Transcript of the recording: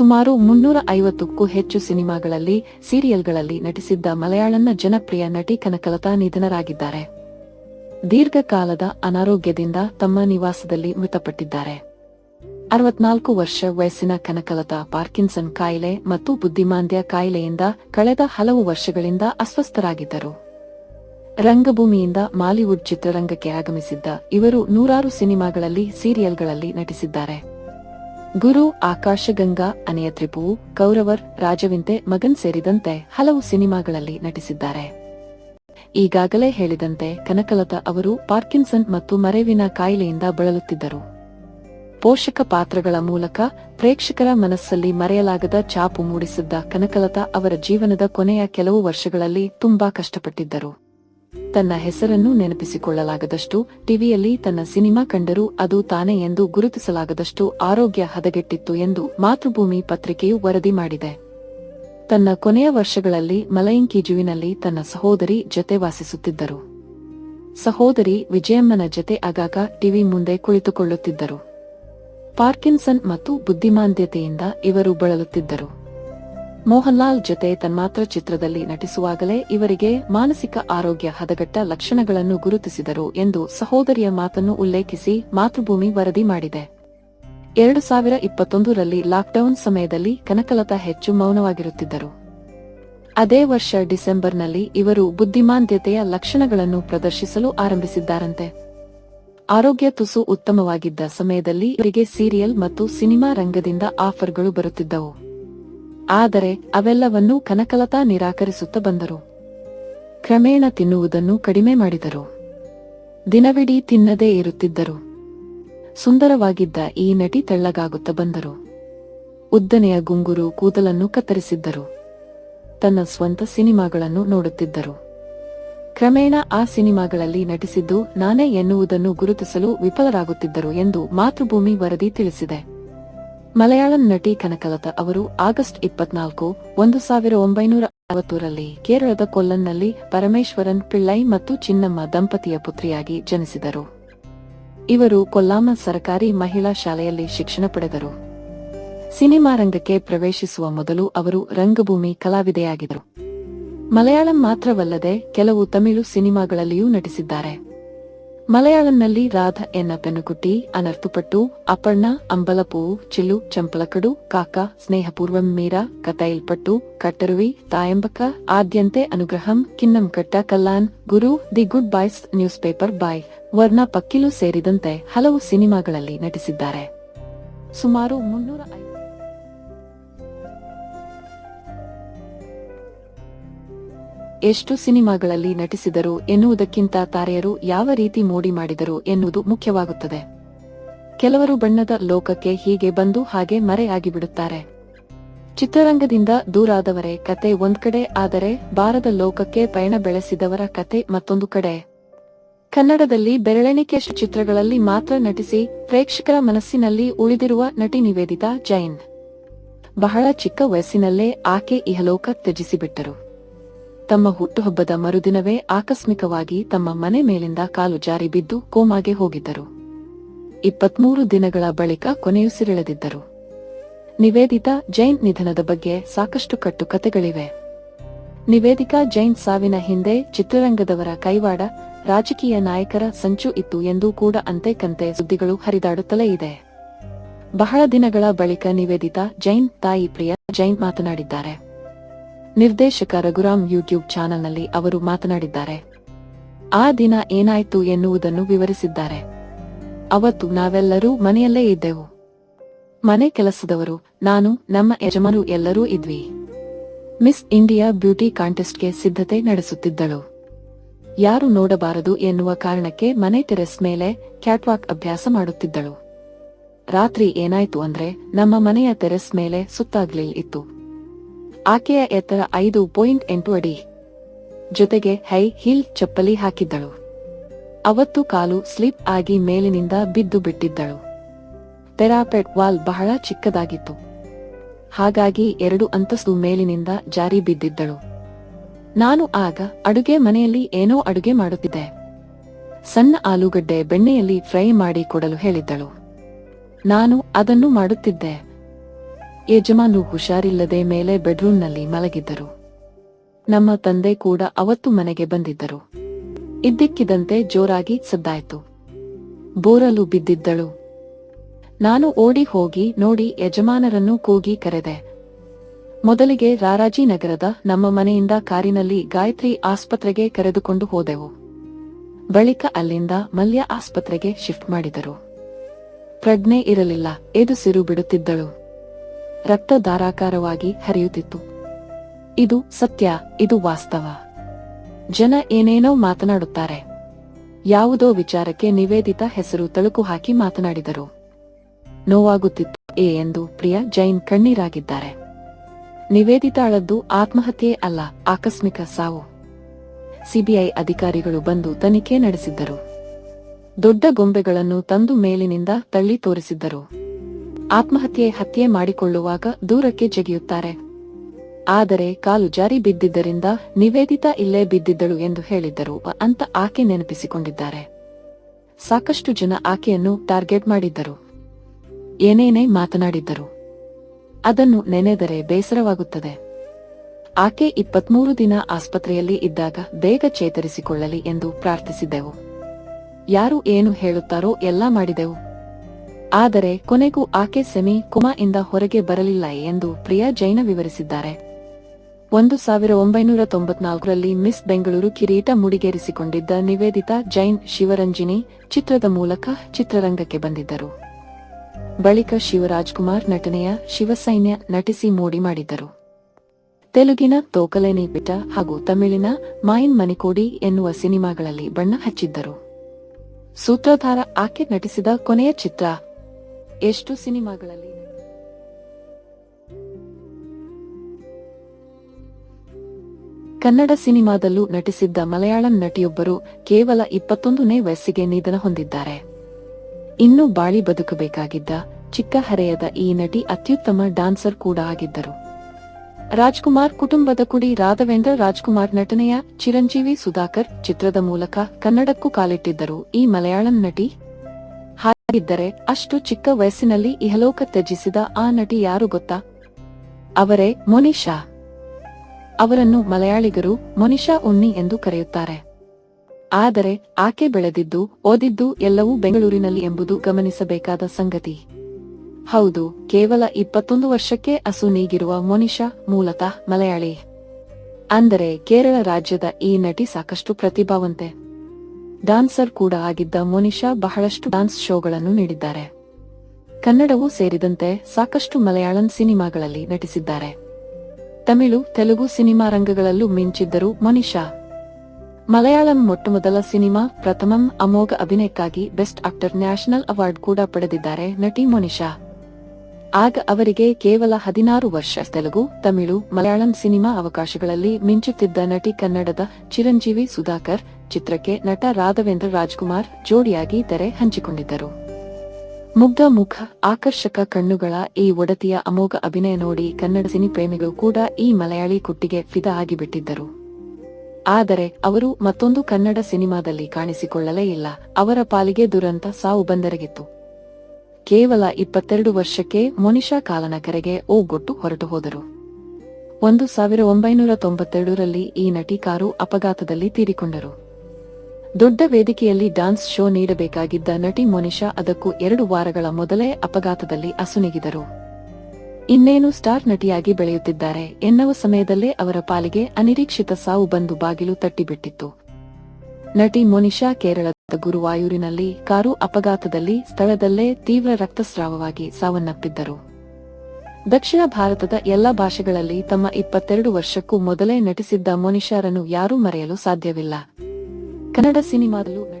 ಸುಮಾರು ಮುನ್ನೂರ ಐವತ್ತಕ್ಕೂ ಹೆಚ್ಚು ಸಿನಿಮಾಗಳಲ್ಲಿ, ಸೀರಿಯಲ್ಗಳಲ್ಲಿ ನಟಿಸಿದ್ದ ಮಲಯಾಳಂನ ಜನಪ್ರಿಯ ನಟಿ ಕನಕಲತಾ ನಿಧನರಾಗಿದ್ದಾರೆ. ದೀರ್ಘಕಾಲದ ಅನಾರೋಗ್ಯದಿಂದ ತಮ್ಮ ನಿವಾಸದಲ್ಲಿ ಮೃತಪಟ್ಟಿದ್ದಾರೆ. ಅರವತ್ನಾಲ್ಕು ವರ್ಷ ವಯಸ್ಸಿನ ಕನಕಲತಾ ಪಾರ್ಕಿನ್ಸನ್ ಕಾಯಿಲೆ ಮತ್ತು ಬುದ್ಧಿಮಾಂದ್ಯ ಕಾಯಿಲೆಯಿಂದ ಕಳೆದ ಹಲವು ವರ್ಷಗಳಿಂದ ಅಸ್ವಸ್ಥರಾಗಿದ್ದರು. ರಂಗಭೂಮಿಯಿಂದ ಮಾಲಿವುಡ್ ಚಿತ್ರರಂಗಕ್ಕೆ ಆಗಮಿಸಿದ್ದ ಇವರು ನೂರಾರು ಸಿನಿಮಾಗಳಲ್ಲಿ, ಸೀರಿಯಲ್ಗಳಲ್ಲಿ ನಟಿಸಿದ್ದಾರೆ. ಗುರು ಆಕಾಶಗಂಗಾ ಅನೆಯ ತ್ರಿಪುವು ಕೌರವರ್ ರಾಜವಿಂತೆ ಮಗನ್ ಸೇರಿದಂತೆ ಹಲವು ಸಿನಿಮಾಗಳಲ್ಲಿ ನಟಿಸಿದ್ದಾರೆ. ಈಗಾಗಲೇ ಹೇಳಿದಂತೆ ಕನಕಲತಾ ಅವರು ಪಾರ್ಕಿನ್ಸನ್ ಮತ್ತು ಮರೆವಿನ ಕಾಯಿಲೆಯಿಂದ ಬಳಲುತ್ತಿದ್ದರು. ಪೋಷಕ ಪಾತ್ರಗಳ ಮೂಲಕ ಪ್ರೇಕ್ಷಕರ ಮನಸ್ಸಲ್ಲಿ ಮರೆಯಲಾಗದ ಛಾಪು ಮೂಡಿಸಿದ್ದ ಕನಕಲತಾ ಅವರ ಜೀವನದ ಕೊನೆಯ ಕೆಲವು ವರ್ಷಗಳಲ್ಲಿ ತುಂಬಾ ಕಷ್ಟಪಟ್ಟಿದ್ದರು. ತನ್ನ ಹೆಸರನ್ನು ನೆನಪಿಸಿಕೊಳ್ಳಲಾಗದಷ್ಟು ಟಿವಿಯಲ್ಲಿ ತನ್ನ ಸಿನಿಮಾ ಕಂಡರೂ ಅದು ತಾನೇ ಎಂದು ಗುರುತಿಸಲಾಗದಷ್ಟು ಆರೋಗ್ಯ ಹದಗೆಟ್ಟಿತ್ತು ಎಂದು ಮಾತೃಭೂಮಿ ಪತ್ರಿಕೆಯು ವರದಿ ಮಾಡಿದೆ. ತನ್ನ ಕೊನೆಯ ವರ್ಷಗಳಲ್ಲಿ ಮಲಯಿಂಕಿಜುವಿನಲ್ಲಿ ತನ್ನ ಸಹೋದರಿ ಜತೆ ವಾಸಿಸುತ್ತಿದ್ದರು. ಸಹೋದರಿ ವಿಜಯಮ್ಮನ ಜತೆ ಆಗಾಗ ಟಿವಿ ಮುಂದೆ ಕುಳಿತುಕೊಳ್ಳುತ್ತಿದ್ದರು. ಪಾರ್ಕಿನ್ಸನ್ ಮತ್ತು ಬುದ್ಧಿಮಾಂದ್ಯತೆಯಿಂದ ಇವರು ಬಳಲುತ್ತಿದ್ದರು. ಮೋಹನ್ಲಾಲ್ ಜೊತೆ ತನ್ಮಾತ್ರ ಚಿತ್ರದಲ್ಲಿ ನಟಿಸುವಾಗಲೇ ಇವರಿಗೆ ಮಾನಸಿಕ ಆರೋಗ್ಯ ಹದಗಟ್ಟ ಲಕ್ಷಣಗಳನ್ನು ಗುರುತಿಸಿದರು ಎಂದು ಸಹೋದರಿಯ ಮಾತನ್ನು ಉಲ್ಲೇಖಿಸಿ ಮಾತೃಭೂಮಿ ವರದಿ ಮಾಡಿದೆ. ಎರಡು ಸಾವಿರ ಇಪ್ಪತ್ತೊಂದರಲ್ಲಿ ಲಾಕ್ಡೌನ್ ಸಮಯದಲ್ಲಿ ಕನಕಲತಾ ಹೆಚ್ಚು ಮೌನವಾಗಿರುತ್ತಿದ್ದರು. ಅದೇ ವರ್ಷ ಡಿಸೆಂಬರ್ನಲ್ಲಿ ಇವರು ಬುದ್ಧಿಮಾಂದ್ಯತೆಯ ಲಕ್ಷಣಗಳನ್ನು ಪ್ರದರ್ಶಿಸಲು ಆರಂಭಿಸಿದ್ದಾರಂತೆ. ಆರೋಗ್ಯ ತುಸು ಉತ್ತಮವಾಗಿದ್ದ ಸಮಯದಲ್ಲಿ ಇವರಿಗೆ ಸೀರಿಯಲ್ ಮತ್ತು ಸಿನಿಮಾ ರಂಗದಿಂದ ಆಫರ್ಗಳು ಬರುತ್ತಿದ್ದವು. ಆದರೆ ಅವೆಲ್ಲವನ್ನೂ ಕನಕಲತಾ ನಿರಾಕರಿಸುತ್ತ ಬಂದರು. ಕ್ರಮೇಣ ತಿನ್ನುವುದನ್ನು ಕಡಿಮೆ ಮಾಡಿದರು. ದಿನವಿಡೀ ತಿನ್ನದೇ ಇರುತ್ತಿದ್ದರು. ಸುಂದರವಾಗಿದ್ದ ಈ ನಟಿ ತೆಳ್ಳಗಾಗುತ್ತ ಬಂದರು. ಉದ್ದನೆಯ ಗುಂಗುರು ಕೂದಲನ್ನು ಕತ್ತರಿಸಿದ್ದರು. ತನ್ನ ಸ್ವಂತ ಸಿನಿಮಾಗಳನ್ನು ನೋಡುತ್ತಿದ್ದರು. ಕ್ರಮೇಣ ಆ ಸಿನಿಮಾಗಳಲ್ಲಿ ನಟಿಸಿದ್ದು ನಾನೇ ಎನ್ನುವುದನ್ನು ಗುರುತಿಸಲು ವಿಫಲರಾಗುತ್ತಿದ್ದರು ಎಂದು ಮಾತೃಭೂಮಿ ವರದಿ ತಿಳಿಸಿದೆ. ಮಲಯಾಳಂ ನಟಿ ಕನಕಲತ ಅವರು ಆಗಸ್ಟ್ ಇಪ್ಪತ್ನಾಲ್ಕು, ಒಂದು ಸಾವಿರ ಒಂಬೈನೂರ ಅರವತ್ತೂರಲ್ಲಿ ಕೇರಳದ ಕೊಲ್ಲನ್ನಲ್ಲಿ ಪರಮೇಶ್ವರನ್, ಪಿಳ್ಳೈ ಮತ್ತು ಚಿನ್ನಮ್ಮ ದಂಪತಿಯ ಪುತ್ರಿಯಾಗಿ ಜನಿಸಿದರು. ಇವರು ಕೊಲ್ಲಾಮ ಸರಕಾರಿ ಮಹಿಳಾ ಶಾಲೆಯಲ್ಲಿ ಶಿಕ್ಷಣ ಪಡೆದರು. ಸಿನಿಮಾ ರಂಗಕ್ಕೆ ಪ್ರವೇಶಿಸುವ ಮೊದಲು ಅವರು ರಂಗಭೂಮಿ ಕಲಾವಿದೆಯಾಗಿದ್ದರು. ಮಲಯಾಳಂ ಮಾತ್ರವಲ್ಲದೆ ಕೆಲವು ತಮಿಳು ಸಿನಿಮಾಗಳಲ್ಲಿಯೂ ನಟಿಸಿದ್ದಾರೆ. ಮಲಯಾಳಂನಲ್ಲಿ ರಾಧ ಎನ್ನ ಪೆನುಗುಟ್ಟಿ ಅನರ್ತುಪಟ್ಟು ಅಪರ್ಣ, ಅಂಬಲಪೂ ಚಿಲು ಚಂಪಲಕಡು, ಕಾಕ, ಸ್ನೇಹಪೂರ್ವಂ Meera, ಕಥೈಲ್ಪಟ್ಟು, ಕಟ್ಟರುವಿ, ತಾಯಂಬಕ, ಆದ್ಯಂತೆ ಅನುಗ್ರಹಂ, Kinnam Katta Kallan, Guru, the good boys newspaper boy ವರ್ಣ ಪಕ್ಕಿಲು ಸೇರಿದಂತೆ ಹಲವು ಸಿನಿಮಾಗಳಲ್ಲಿ ನಟಿಸಿದ್ದಾರೆ. ಸುಮಾರು ಮುನ್ನೂರ ಎಷ್ಟು ಸಿನಿಮಾಗಳಲ್ಲಿ ನಟಿಸಿದರು ಎನ್ನುವುದಕ್ಕಿಂತ ತಾರೆಯರು ಯಾವ ರೀತಿ ಮೋಡಿ ಮಾಡಿದರು ಎನ್ನುವುದು ಮುಖ್ಯವಾಗುತ್ತದೆ. ಕೆಲವರು ಬಣ್ಣದ ಲೋಕಕ್ಕೆ ಹೀಗೆ ಬಂದು ಹಾಗೆ ಮರೆಯಾಗಿಬಿಡುತ್ತಾರೆ ಚಿತ್ರರಂಗದಿಂದ ದೂರಾದವರೇ ಕತೆ ಒಂದ್ ಕಡೆ, ಆದರೆ ಬಾರದ ಲೋಕಕ್ಕೆ ಪಯಣ ಬೆಳೆಸಿದವರ ಕತೆ ಮತ್ತೊಂದು ಕಡೆ. ಕನ್ನಡದಲ್ಲಿ ಬೆರಳೆಣಿಕೆಯಷ್ಟು ಚಿತ್ರಗಳಲ್ಲಿ ಮಾತ್ರ ನಟಿಸಿ ಪ್ರೇಕ್ಷಕರ ಮನಸ್ಸಿನಲ್ಲಿ ಉಳಿದಿರುವ ನಟಿ ನಿವೇದಿತಾ ಜೈನ್. ಬಹಳ ಚಿಕ್ಕ ವಯಸ್ಸಿನಲ್ಲೇ ಆಕೆ ಇಹಲೋಕ ತ್ಯಜಿಸಿಬಿಟ್ಟರು. ತಮ್ಮ ಹುಟ್ಟುಹಬ್ಬದ ಮರುದಿನವೇ ಆಕಸ್ಮಿಕವಾಗಿ ತಮ್ಮ ಮನೆ ಮೇಲಿಂದ ಕಾಲು ಜಾರಿ ಬಿದ್ದು ಕೋಮಾಗೆ ಹೋಗಿದ್ದರು. ಇಪ್ಪತ್ಮೂರು ದಿನಗಳ ಬಳಿಕ ಕೊನೆಯುಸಿರೆಳೆದಿದ್ದರು ನಿವೇದಿತಾ ಜೈನ್ ನಿಧನದ ಬಗ್ಗೆ ಸಾಕಷ್ಟು ಕಟ್ಟುಕತೆಗಳಿವೆ ನಿವೇದಿಕಾ ಜೈನ್ ಸಾವಿನ ಹಿಂದೆ ಚಿತ್ರರಂಗದವರ ಕೈವಾಡ ರಾಜಕೀಯ ನಾಯಕರ ಸಂಚು ಇತ್ತು ಎಂದು ಕೂಡ ಅಂತೆ ಕಂತೆ ಸುದ್ದಿಗಳು ಹರಿದಾಡುತ್ತಲೇ ಇದೆ. ಬಹಳ ದಿನಗಳ ಬಳಿಕ ನಿವೇದಿತಾ ಜೈನ್ ತಾಯಿ ಪ್ರಿಯ ಜೈನ್ ಮಾತನಾಡಿದ್ದಾರೆ. ನಿರ್ದೇಶಕ ರಘುರಾಮ್ ಯೂಟ್ಯೂಬ್ ಚಾನೆಲ್ನಲ್ಲಿ ಅವರು ಮಾತನಾಡಿದ್ದಾರೆ. ಆ ದಿನ ಏನಾಯ್ತು ಎನ್ನುವುದನ್ನು ವಿವರಿಸಿದ್ದಾರೆ. ಅವತ್ತು ನಾವೆಲ್ಲರೂ ಮನೆಯಲ್ಲೇ ಇದ್ದೆವು. ಮನೆ ಕೆಲಸದವರು, ನಾನು, ನಮ್ಮ ಯಜಮಾನರು ಎಲ್ಲರೂ ಇದ್ವಿ. ಮಿಸ್ ಇಂಡಿಯಾ ಬ್ಯೂಟಿ ಕಾಂಟೆಸ್ಟ್ಗೆ ಸಿದ್ಧತೆ ನಡೆಸುತ್ತಿದ್ದಳು. ಯಾರು ನೋಡಬಾರದು ಎನ್ನುವ ಕಾರಣಕ್ಕೆ ಮನೆ ಟೆರೆಸ್ ಮೇಲೆ ಕ್ಯಾಟ್ವಾಕ್ ಅಭ್ಯಾಸ ಮಾಡುತ್ತಿದ್ದಳು. ರಾತ್ರಿ ಏನಾಯ್ತು ಅಂದ್ರೆ ನಮ್ಮ ಮನೆಯ ಟೆರೆಸ್ ಮೇಲೆ ಸುತ್ತಾಗ್ಲಿಲ್ ಇತ್ತು. ಆಕೆಯ ಎತ್ತರ ಐದು ಪಾಯಿಂಟ್ ಎಂಟು ಅಡಿ. ಜೊತೆಗೆ ಹೈ ಹೀಲ್ ಚಪ್ಪಲಿ ಹಾಕಿದ್ದಳು. ಅವತ್ತು ಕಾಲು ಸ್ಲಿಪ್ ಆಗಿ ಮೇಲಿನಿಂದ ಬಿದ್ದು ಬಿಟ್ಟಿದ್ದಳು. ಪೆರಾಪೆಟ್ ವಾಲ್ ಬಹಳ ಚಿಕ್ಕದಾಗಿತ್ತು. ಹಾಗಾಗಿ ಎರಡು ಅಂತಸ್ತು ಮೇಲಿನಿಂದ ಜಾರಿ ಬಿದ್ದಿದ್ದಳು. ನಾನು ಆಗ ಅಡುಗೆ ಮನೆಯಲ್ಲಿ ಏನೋ ಅಡುಗೆ ಮಾಡುತ್ತಿದ್ದೆ. ಸಣ್ಣ ಆಲೂಗಡ್ಡೆ ಬೆಣ್ಣೆಯಲ್ಲಿ ಫ್ರೈ ಮಾಡಿ ಕೊಡಲು ಹೇಳಿದ್ದಳು. ನಾನು ಅದನ್ನು ಮಾಡುತ್ತಿದ್ದೆ. ಯಜಮಾನರು ಹುಷಾರಿಲ್ಲದೆ ಮೇಲೆ ಬೆಡ್ರೂಮ್ನಲ್ಲಿ ಮಲಗಿದ್ದರು. ನಮ್ಮ ತಂದೆ ಕೂಡ ಅವತ್ತು ಮನೆಗೆ ಬಂದಿದ್ದರು. ಇದ್ದಕ್ಕಿದ್ದಂತೆ ಜೋರಾಗಿ ಸದ್ದಾಯಿತು. ಬೋರಲು ಬಿದ್ದಿದ್ದಳು. ನಾನು ಓಡಿ ಹೋಗಿ ನೋಡಿ ಯಜಮಾನರನ್ನು ಕೂಗಿ ಕರೆದೆ. ಮೊದಲಿಗೆ ರಾರಾಜಿನಗರದ ನಮ್ಮ ಮನೆಯಿಂದ ಕಾರಿನಲ್ಲಿ ಗಾಯತ್ರಿ ಆಸ್ಪತ್ರೆಗೆ ಕರೆದುಕೊಂಡು ಹೋದೆವು. ಬಳಿಕ ಅಲ್ಲಿಂದ ಮಲ್ಯ ಆಸ್ಪತ್ರೆಗೆ ಶಿಫ್ಟ್ ಮಾಡಿದರು. ಪ್ರಜ್ಞೆ ಇರಲಿಲ್ಲ, ಎದುಸಿರು ಬಿಡುತ್ತಿದ್ದಳು. ರಕ್ತ ಧಾರಾಕಾರವಾಗಿ ಹರಿಯುತ್ತಿತ್ತು. ಇದು ಸತ್ಯ, ಇದು ವಾಸ್ತವ. ಜನ ಏನೇನೋ ಮಾತನಾಡುತ್ತಾರೆ. ಯಾವುದೋ ವಿಚಾರಕ್ಕೆ ನಿವೇದಿತ ಹೆಸರು ತಳುಕು ಹಾಕಿ ಮಾತನಾಡಿದರು. ನೋವಾಗುತ್ತಿತ್ತು. ಏ ಎಂದು ಪ್ರಿಯಾ ಜೈನ್ ಕಣ್ಣೀರಾಗಿದ್ದಾರೆ. ನಿವೇದಿತಾಳದ್ದು ಆತ್ಮಹತ್ಯೆ ಅಲ್ಲ, ಆಕಸ್ಮಿಕ ಸಾವು. ಸಿಬಿಐ ಅಧಿಕಾರಿಗಳು ಬಂದು ತನಿಖೆ ನಡೆಸಿದ್ದರು. ದೊಡ್ಡ ಗೊಂಬೆಗಳನ್ನು ತಂದು ಮೇಲಿನಿಂದ ತಳ್ಳಿ ತೋರಿಸಿದ್ದರು. ಆತ್ಮಹತ್ಯೆ ಹತ್ಯೆ ಮಾಡಿಕೊಳ್ಳುವಾಗ ದೂರಕ್ಕೆ ಜಗಿಯುತ್ತಾರೆ. ಆದರೆ ಕಾಲು ಜಾರಿ ಬಿದ್ದಿದ್ದರಿಂದ ನಿವೇದಿತ ಇಲ್ಲೇ ಬಿದ್ದಿದ್ದಳು ಎಂದು ಹೇಳಿದ್ದರು ಅಂತ ಆಕೆ ನೆನಪಿಸಿಕೊಂಡಿದ್ದಾರೆ. ಸಾಕಷ್ಟು ಜನ ಆಕೆಯನ್ನು ಟಾರ್ಗೆಟ್ ಮಾಡಿದ್ದರು. ಏನೇನೇ ಮಾತನಾಡಿದ್ದರು. ಅದನ್ನು ನೆನೆದರೆ ಬೇಸರವಾಗುತ್ತದೆ. ಆಕೆ ಇಪ್ಪತ್ಮೂರು ದಿನ ಆಸ್ಪತ್ರೆಯಲ್ಲಿ ಇದ್ದಾಗ ಬೇಗ ಚೇತರಿಸಿಕೊಳ್ಳಲಿ ಎಂದು ಪ್ರಾರ್ಥಿಸಿದ್ದೆವು ಯಾರು ಏನು ಹೇಳುತ್ತಾರೋ ಎಲ್ಲ ಮಾಡಿದೆವು. ಆದರೆ ಕೊನೆಗೂ ಆಕೆ ಸೆಮಿ ಕುಮಾ ಇಂದ ಹೊರಗೆ ಬರಲಿಲ್ಲ ಎಂದು ಪ್ರಿಯಾ ಜೈನ ವಿವರಿಸಿದ್ದಾರೆ. ಒಂದು ಸಾವಿರ ಒಂಬೈನೂರ ತೊಂಬತ್ನಾಲ್ಕರಲ್ಲಿ ಮಿಸ್ ಬೆಂಗಳೂರು ಕಿರೀಟ ಮುಡಿಗೇರಿಸಿಕೊಂಡಿದ್ದ ನಿವೇದಿತಾ, ಜೈನ್, ಶಿವರಂಜಿನಿ ಚಿತ್ರದ ಮೂಲಕ ಚಿತ್ರರಂಗಕ್ಕೆ ಬಂದಿದ್ದರು. ಬಳಿಕ ಶಿವರಾಜ್ ಕುಮಾರ್ ನಟನೆಯ ಶಿವಸೈನ್ಯ ನಟಿಸಿ ಮೋಡಿ ಮಾಡಿದ್ದರು. ತೆಲುಗಿನ ತೋಕಲೇನಿ ಬಿಟ ಹಾಗೂ ತಮಿಳಿನ ಮಾಯಿನ್ ಮನಿಕೋಡಿ ಎನ್ನುವ ಸಿನಿಮಾಗಳಲ್ಲಿ ಬಣ್ಣ ಹಚ್ಚಿದ್ದರು. ಸೂತ್ರಧಾರ ಆಕೆ ನಟಿಸಿದ ಕೊನೆಯ ಚಿತ್ರ ಎಷ್ಟು ಸಿನಿಮಾಗಳಲ್ಲಿ ಕನ್ನಡ ಸಿನಿಮಾದಲ್ಲೂ ನಟಿಸಿದ್ದ ಮಲಯಾಳಂ ನಟಿಯೊಬ್ಬರು ಕೇವಲ ಇಪ್ಪತ್ತೊಂದನೇ ವಯಸ್ಸಿಗೆ ನಿಧನ ಹೊಂದಿದ್ದಾರೆ. ಇನ್ನೂ ಬಾಳಿ ಬದುಕಬೇಕಾಗಿದ್ದ ಚಿಕ್ಕ ಹರೆಯದ ಈ ನಟಿ ಅತ್ಯುತ್ತಮ ಡಾನ್ಸರ್ ಕೂಡ ಆಗಿದ್ದರು. ರಾಜ್ಕುಮಾರ್ ಕುಟುಂಬದ ಕುಡಿ ರಾಘವೇಂದ್ರ ರಾಜ್ಕುಮಾರ್ ನಟನೆಯ ಚಿರಂಜೀವಿ ಸುಧಾಕರ್ ಚಿತ್ರದ ಮೂಲಕ ಕನ್ನಡಕ್ಕೂ ಕಾಲಿಟ್ಟಿದ್ದರು ಈ ಮಲಯಾಳಂ ನಟಿ ಹಾಗಿದ್ದರೆ ಅಷ್ಟು ಚಿಕ್ಕ ವಯಸ್ಸಿನಲ್ಲಿ ಇಹಲೋಕ ತ್ಯಜಿಸಿದ ಆ ನಟಿ ಯಾರು ಗೊತ್ತಾ? ಅವರೇ ಮೊನಿಷಾ ಅವರನ್ನು ಮಲಯಾಳಿಗರು ಮೊನಿಷಾ ಉನ್ನಿ ಎಂದು ಕರೆಯುತ್ತಾರೆ. ಆದರೆ ಆಕೆ ಬೆಳೆದಿದ್ದು, ಓದಿದ್ದು ಎಲ್ಲವೂ ಬೆಂಗಳೂರಿನಲ್ಲಿ ಎಂಬುದು ಗಮನಿಸಬೇಕಾದ ಸಂಗತಿ. ಹೌದು, ಕೇವಲ ಇಪ್ಪತ್ತೊಂದು ವರ್ಷಕ್ಕೆ ಅಸು ನೀಗಿರುವ ಮೊನಿಷಾ ಮೂಲತಃ ಮಲಯಾಳಿ. ಅಂದರೆ ಕೇರಳ ರಾಜ್ಯದ ಈ ನಟಿ ಸಾಕಷ್ಟು ಪ್ರತಿಭಾವಂತೆ. ಡಾನ್ಸರ್ ಕೂಡ ಆಗಿದ್ದ ಮೋನಿಶಾ ಬಹಳಷ್ಟು ಡಾನ್ಸ್ ಶೋಗಳನ್ನು ನೀಡಿದ್ದಾರೆ. ಕನ್ನಡವೂ ಸೇರಿದಂತೆ ಸಾಕಷ್ಟು ಮಲಯಾಳಂ ಸಿನಿಮಾಗಳಲ್ಲಿ ನಟಿಸಿದ್ದಾರೆ. ತಮಿಳು, ತೆಲುಗು ಸಿನಿಮಾ ರಂಗಗಳಲ್ಲೂ ಮಿಂಚಿದ್ದರು ಮನಿಷಾ. ಮಲಯಾಳಂ ಮೊಟ್ಟಮೊದಲ ಸಿನಿಮಾ ಪ್ರಥಮಂ ಅಮೋಘ ಅಭಿನಯಕ್ಕಾಗಿ ಬೆಸ್ಟ್ ಆಕ್ಟರ್ ನ್ಯಾಷನಲ್ ಅವಾರ್ಡ್ ಕೂಡ ಪಡೆದಿದ್ದಾರೆ ನಟಿ ಮೊನಿಷಾ. ಆಗ ಅವರಿಗೆ ಕೇವಲ ಹದಿನಾರು ವರ್ಷ ತೆಲುಗು, ತಮಿಳು, ಮಲಯಾಳಂ ಸಿನಿಮಾ ಅವಕಾಶಗಳಲ್ಲಿ ಮಿಂಚುತ್ತಿದ್ದ ನಟಿ ಕನ್ನಡದ ಚಿರಂಜೀವಿ ಸುಧಾಕರ್ ಚಿತ್ರಕ್ಕೆ ನಟ ರಾಘವೇಂದ್ರ ರಾಜ್ಕುಮಾರ್ ಜೋಡಿಯಾಗಿ ತೆರೆ ಹಂಚಿಕೊಂಡಿದ್ದರು. ಮುಗ್ಧ ಮುಖ, ಆಕರ್ಷಕ ಕಣ್ಣುಗಳ ಈ ಒಡತಿಯ ಅಮೋಘ ಅಭಿನಯ ನೋಡಿ ಕನ್ನಡ ಸಿನಿ ಪ್ರೇಮಿಗಳು ಕೂಡ ಈ ಮಲಯಾಳಿ ಕುಟ್ಟಿಗೆ ಫಿದಾ ಆಗಿಬಿಟ್ಟಿದ್ದರು. ಆದರೆ ಅವರು ಮತ್ತೊಂದು ಕನ್ನಡ ಸಿನಿಮಾದಲ್ಲಿ ಕಾಣಿಸಿಕೊಳ್ಳಲೇ ಇಲ್ಲ, ಅವರ ಪಾಲಿಗೆ ದುರಂತ ಸಾವು ಬಂದರಗಿತ್ತು. ಕೇವಲ ಇಪ್ಪತ್ತೆರಡು ವರ್ಷಕ್ಕೆ ಮೊನಿಷಾ ಕಾಲನ ಕರೆಗೆ ಓಗೊಟ್ಟು ಹೊರಟು ಹೋದರು. ಒಂದು ಸಾವಿರ ಒಂಬೈನೂರ ತೊಂಬತ್ತೆರಡರಲ್ಲಿ ಈ ನಟಿ ಕಾರು ಅಪಘಾತದಲ್ಲಿ ತೀರಿಕೊಂಡರು. ದೊಡ್ಡ ವೇದಿಕೆಯಲ್ಲಿ ಡಾನ್ಸ್ ಶೋ ನೀಡಬೇಕಾಗಿದ್ದ ನಟಿ ಮೊನಿಷಾ ಅದಕ್ಕೂ ಎರಡು ವಾರಗಳ ಮೊದಲೇ ಅಪಘಾತದಲ್ಲಿ ಅಸುನೀಗಿದರು. ಇನ್ನೇನು ಸ್ಟಾರ್ ನಟಿಯಾಗಿ ಬೆಳೆಯುತ್ತಿದ್ದಾರೆ ಎನ್ನುವ ಸಮಯದಲ್ಲೇ ಅವರ ಪಾಲಿಗೆ ಅನಿರೀಕ್ಷಿತ ಸಾವು ಬಂದು ಬಾಗಿಲು ತಟ್ಟಿಬಿಟ್ಟಿತ್ತು. ನಟಿ ಮೊನಿಷಾ ಕೇರಳದ ಗುರುವಾಯೂರಿನಲ್ಲಿ ಕಾರು ಅಪಘಾತದಲ್ಲಿ ಸ್ಥಳದಲ್ಲೇ ತೀವ್ರ ರಕ್ತಸ್ರಾವವಾಗಿ ಸಾವನ್ನಪ್ಪಿದ್ದರು. ದಕ್ಷಿಣ ಭಾರತದ ಎಲ್ಲ ಭಾಷೆಗಳಲ್ಲಿ ತಮ್ಮ ಇಪ್ಪತ್ತೆರಡು ವರ್ಷಕ್ಕೂ ಮೊದಲೇ ನಟಿಸಿದ್ದ ಮೊನಿಷಾರನ್ನು ಯಾರೂ ಮರೆಯಲು ಸಾಧ್ಯವಿಲ್ಲ. ಕನ್ನಡ ಸಿನಿಮಾದಲ್ಲೂ ನಟಿಸಿ